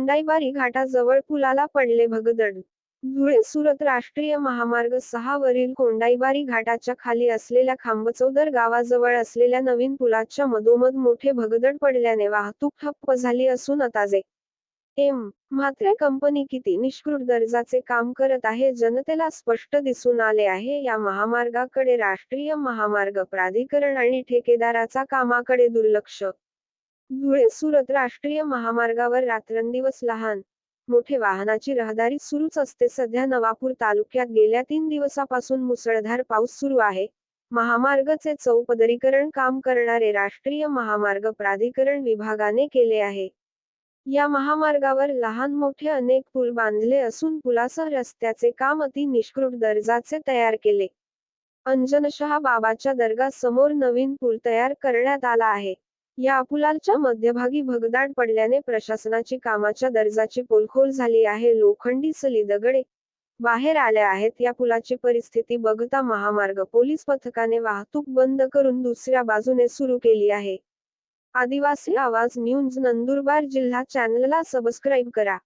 कोंडाईबारी घाटाजवळ पुलाला पडले भगदड. धुळे सुरत राष्ट्रीय महामार्ग सहा वरील कोंडाईबारी घाटाच्या खाली असलेल्या खांबचौदर गावाजवळ असलेल्या नवीन पुलाच्या मधोमध मोठे भगदड पडल्याने वाहतूक ठप्प झाली असून अताजे एम. मात्र कंपनी किती निष्कृत दर्जाचे काम करत आहे जनतेला स्पष्ट दिसून आले आहे या महामार्गाकडे राष्ट्रीय महामार्ग प्राधिकरण आणि ठेकेदाराचा कामाकडे दुर्लक्ष धुळे सुरत राष्ट्रीय महामार्गावर रात्रंदिवस लहान मोठे वाहनाची रहदारी सुरूच असते. सध्या नवापूर तालुक्यात गेल्या तीन दिवसापासून मुसळधार पाऊस सुरू आहे. महामार्गचे चौपदरीकरण काम करणारे राष्ट्रीय महामार्ग प्राधिकरण विभागाने केले आहे. या महामार्गावर लहान मोठे अनेक पूल बांधले असून पुलासह रस्त्याचे काम अति निष्कृत दर्जाचे तयार केले. अंजनशहा बाबाच्या दर्गा समोर नवीन पूल तयार करण्यात आला आहे. या पुलाच्या मध्यभागी भगदाड पडल्याने प्रशासनाची कामाच्या दर्जाची पोलखोल झाली आहे. लोखंडी सली दगडे बाहेर आल्या आहेत. या पुलाची परिस्थिती बघता महामार्ग पोलीस पथकाने वाहतूक बंद करून दुसऱ्या बाजूने सुरू केली आहे. आदिवासी आवाज न्यूज नंदुरबार जिल्हा चॅनलला सबस्क्राईब करा.